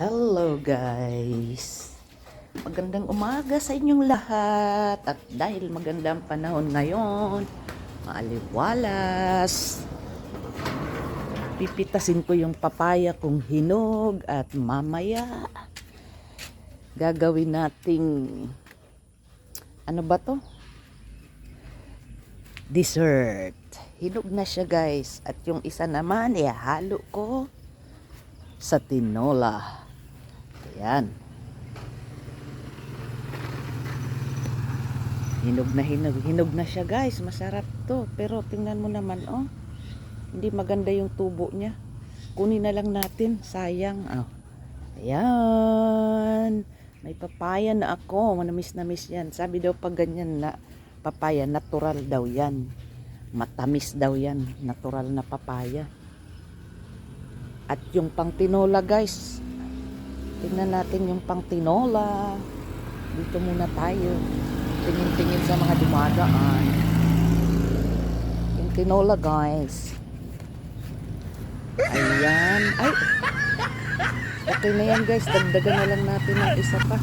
Hello guys! Magandang umaga sa inyong lahat at dahil magandang panahon ngayon, maaliwalas, pipitasin ko yung papaya kong hinog at mamaya gagawin nating ano ba to? Dessert. Hinog na siya guys at yung isa naman ihalo ko sa tinola. Ayan. Hinog na hinog. Hinog na siya guys. Masarap to. Pero tingnan mo naman oh. Hindi maganda yung tubo niya. Kunin na lang natin. Sayang. Oh. Ayan. May papaya na ako. Manamis na miss yan. Sabi daw pag ganyan na papaya, natural daw yan. Matamis daw yan. Natural na papaya. At yung pang tinola guys. Tingnan natin yung pang tinola. Dito muna tayo. Tingin-tingin sa mga dumadaan. Yung tinola guys. Ayan. Ay! Okay na yan guys. Dagdagan na lang natin ng isa pa.